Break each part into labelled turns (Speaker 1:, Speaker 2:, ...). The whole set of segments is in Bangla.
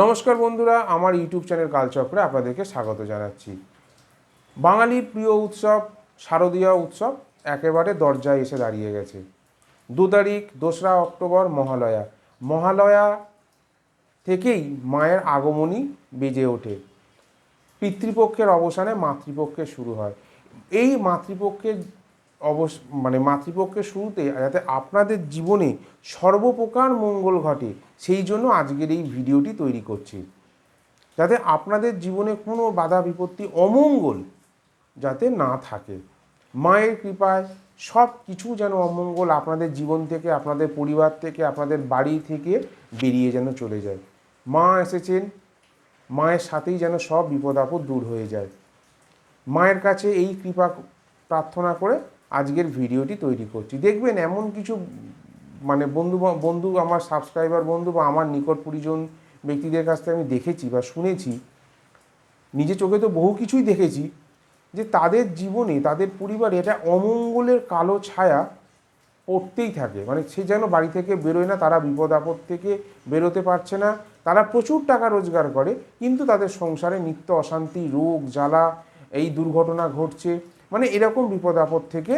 Speaker 1: নমস্কার বন্ধুরা, আমার ইউটিউব চ্যানেল কালচক্রে আপনাদেরকে স্বাগত জানাচ্ছি। বাঙালির প্রিয় উৎসব, শারদীয় উৎসব একেবারে দরজায় এসে দাঁড়িয়ে গেছে। দু তারিখ, দোসরা অক্টোবর, মহালয়া। মহালয়া থেকেই মায়ের আগমনী বেজে ওঠে। পিতৃপক্ষের অবসানে মাতৃপক্ষের শুরু হয়। এই মাতৃপক্ষের অবস মানে মাতৃপক্ষের শুরুতে যাতে আপনাদের জীবনে সর্বপ্রকার মঙ্গল ঘটে, সেই জন্য আজকের এই ভিডিওটি তৈরি করছি। যাতে আপনাদের জীবনে কোনো বাধা বিপত্তি অমঙ্গল যাতে না থাকে। মায়ের কৃপায় সব কিছু যেন অমঙ্গল আপনাদের জীবন থেকে, আপনাদের পরিবার থেকে, আপনাদের বাড়ি থেকে বেরিয়ে যেন চলে যায়। মা এসেছেন, মায়ের সাথেই যেন সব বিপদ আপদ দূর হয়ে যায়। মায়ের কাছে এই কৃপা প্রার্থনা করে আজকের ভিডিওটি তৈরি করছি। দেখবেন এমন কিছু মানে বন্ধু বন্ধু, আমার সাবস্ক্রাইবার বন্ধু বা আমার নিকট পরিজন ব্যক্তিদের কাছ থেকে আমি দেখেছি বা শুনেছি নিজে চোখে তো বহু কিছুই দেখেছি, যে তাদের জীবনে, তাদের পরিবারে এটা অমঙ্গলের কালো ছায়া পড়তেই থাকে। মানে সে যেন বাড়ি থেকে বেরোয় না, তারা বিপদ আপদ থেকে বেরোতে পারছে না, তারা প্রচুর টাকা রোজগার করে, কিন্তু তাদের সংসারে নিত্য অশান্তি, রোগ, জ্বালা, এই দুর্ঘটনা ঘটছে। মানে এরকম বিপদ আপদ থেকে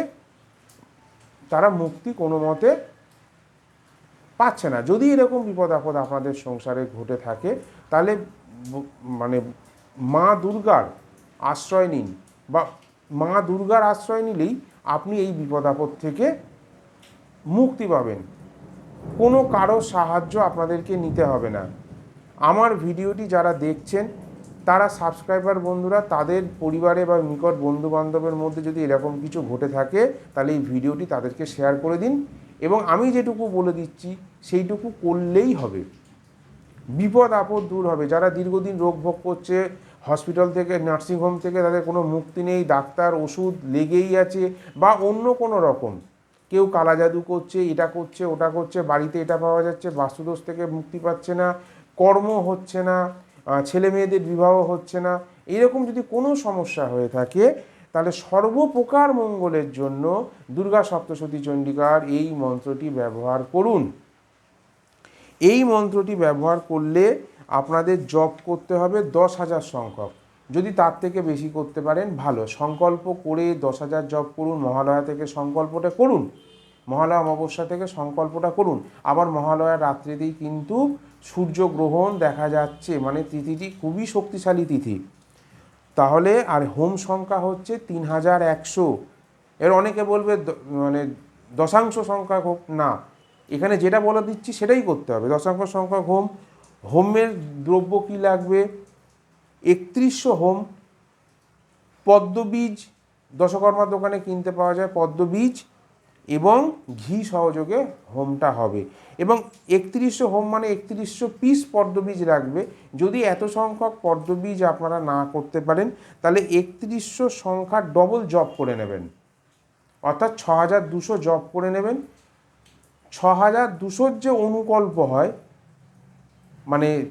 Speaker 1: তারা মুক্তি কোনো মতে পাচ্ছে না। যদি এরকম বিপদ আপদ আপনাদের সংসারে ঘটে থাকে, তাহলে মানে মা দুর্গার আশ্রয় নিন বা মা দুর্গার আশ্রয় নিলেই আপনি এই বিপদ আপদ থেকে মুক্তি পাবেন। কোনো কারও সাহায্য আপনাদেরকে নিতে হবে না। আমার ভিডিওটি যারা দেখছেন তারা সাবস্ক্রাইবার বন্ধুরা তাদের পরিবারে বা নিকট বন্ধু বান্ধবের মধ্যে যদি এরকম কিছু ঘটে থাকে, তাহলে এই ভিডিওটি তাদেরকে শেয়ার করে দিন। এবং আমি যেটুকু বলে দিচ্ছি, সেইটুকু করলেই হবে। বিপদ আপদ দূর হবে। যারা দীর্ঘদিন রোগ ভোগ করছে হসপিটাল থেকে নার্সিংহোম থেকে, তাদের কোনো মুক্তি নেই, ডাক্তার, ওষুধ লেগেই আছে, বা অন্য কোনো রকম। কেউ কালা জাদু করছে, এটা করছে, ওটা করছে, বাড়িতে এটা পাওয়া যাচ্ছে, বাস্তুদোষ থেকে মুক্তি পাচ্ছে না, কর্ম হচ্ছে না। ছেলে মেয়েদের বিবাহ হচ্ছে না। এরকম যদি কোনো সমস্যা হয়ে থাকে, তাহলে সর্বপ্রকার মঙ্গলের জন্য দুর্গা সপ্তশতী চণ্ডিকার এই মন্ত্রটি ব্যবহার করুন। এই মন্ত্রটি ব্যবহার করলে আপনাদের জপ করতে হবে দশ হাজার সংখ্যক। যদি তার থেকে বেশি করতে পারেন, ভালো। সংকল্প করে দশ হাজার জপ করুন, মহালয়া থেকে সংকল্পটা করুন। মহালয়া অমাবস্যা থেকে সংকল্পটা করুন। আবার মহালয়া রাত্রিতেই কিন্তু সূর্যগ্রহণ দেখা যাচ্ছে মানে তিথিটি খুবই শক্তিশালী তিথি। তাহলে আর হোম সংখ্যা হচ্ছে তিন হাজার একশো। এর অনেকে বলবে মানে দশাংশ সংখ্যা হোক, না। এখানে যেটা বলে দিচ্ছি সেটাই করতে হবে। দশাংশ সংখ্যক হোম, হোমের দ্রব্য কী লাগবে? একত্রিশশো হোম, পদ্মবীজ, দশকর্মার দোকানে কিনতে পাওয়া যায় পদ্মবীজ। এবং ঘি সহযোগে হোমটা হবে। এবং একত্রিশশো হোম মানে একত্রিশশো পিস পদ্মবীজ রাখবে। যদি এত সংখ্যক পদ্মবীজ আপনারা না করতে পারেন, তাহলে একত্রিশশো সংখ্যার ডবল জব করে নেবেন। অর্থাৎ ছ হাজার দুশো জব করে নেবেন। ছ হাজার দুশোর যে অনুকল্প হয় মানে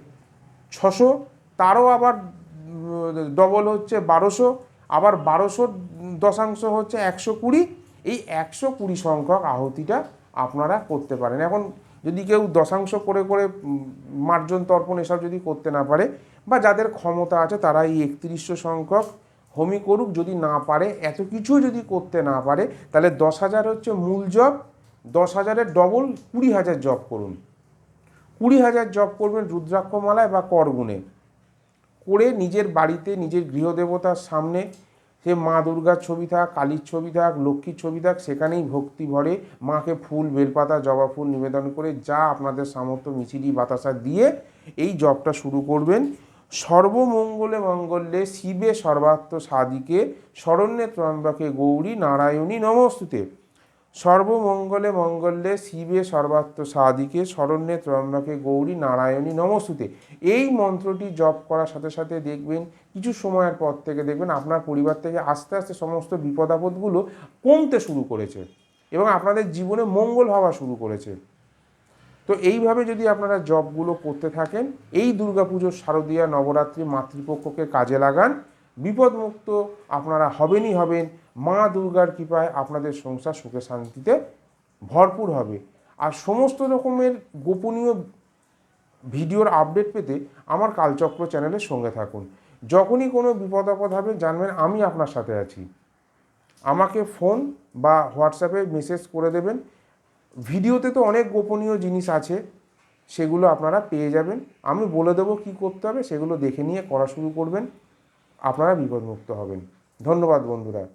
Speaker 1: ছশো, তারও আবার ডবল হচ্ছে বারোশো, আবার বারোশোর দশাংশ হচ্ছে একশো কুড়ি এই একশো কুড়ি সংখ্যক আহুতিটা আপনারা করতে পারেন। এখন যদি কেউ দশাংশ করে করে মার্জন তর্পণ এসব যদি করতে না পারে বা যাদের ক্ষমতা আছে তারা এই একত্রিশশো সংখ্যক হোমি করুক, যদি না পারে, এত কিছু যদি করতে না পারে, তাহলে দশ হাজার হচ্ছে মূল জব, দশ হাজারের ডবল কুড়ি হাজার জব করুন। কুড়ি হাজার জব করবেন রুদ্রাক্ষমালায় বা করগুণে। করে নিজের বাড়িতে, নিজের গৃহদেবতার সামনে সে মা দুর্গার ছবি থাক, কালীর ছবি থাক, লক্ষ্মীর ছবি থাক, সেখানেই ভক্তি ভরে মাকে ফুল, বেলপাতা, জবা ফুল নিবেদন করে যা আপনাদের সামর্থ্য মিছিলি বাতাসা দিয়ে এই জবটা শুরু করবেন। সর্বমঙ্গলে মঙ্গলে শিবে সর্বাত্ম সাদিকে শরণ্যে ত্রম্বকে গৌরী নারায়ণী নমস্তুতে। সর্বমঙ্গলে মঙ্গলে শিবে সর্বাত্ম সাদিকে শরণ্যে ত্রম্বকে গৌরী নারায়ণী নমস্তুতে। এই মন্ত্রটি জপ করার সাথে সাথে দেখবেন, কিছু সময়ের পর থেকে দেখবেন আপনার পরিবার থেকে আস্তে আস্তে সমস্ত বিপদ আপদগুলো কমতে শুরু করেছে এবং আপনাদের জীবনে মঙ্গল হওয়া শুরু করেছে। তো এইভাবে যদি আপনারা জবগুলো করতে থাকেন, এই দুর্গাপুজোর শারদীয়া নবরাত্রি মাতৃপক্ষকে কাজে লাগান, বিপদমুক্ত আপনারা হবেনই হবেন। মা দুর্গার কৃপায় আপনাদের সংসার সুখে শান্তিতে ভরপুর হবে। আর সমস্ত রকমের গোপনীয় ভিডিওর আপডেট পেতে আমার কালচক্র চ্যানেলের সঙ্গে থাকুন। যখনই কোনো বিপদ আপদ হবে, জানবেন আমি আপনার সাথে আছি। আমাকে ফোন বা হোয়াটসঅ্যাপে মেসেজ করে দেবেন। ভিডিওতে তো অনেক গোপনীয় জিনিস আছে, সেগুলো আপনারা পেয়ে যাবেন। আমি বলে দেবো কী করতে হবে, সেগুলো দেখে নিয়ে করা শুরু করবেন। আপনারা বিপদমুক্ত হবেন। ধন্যবাদ বন্ধুরা।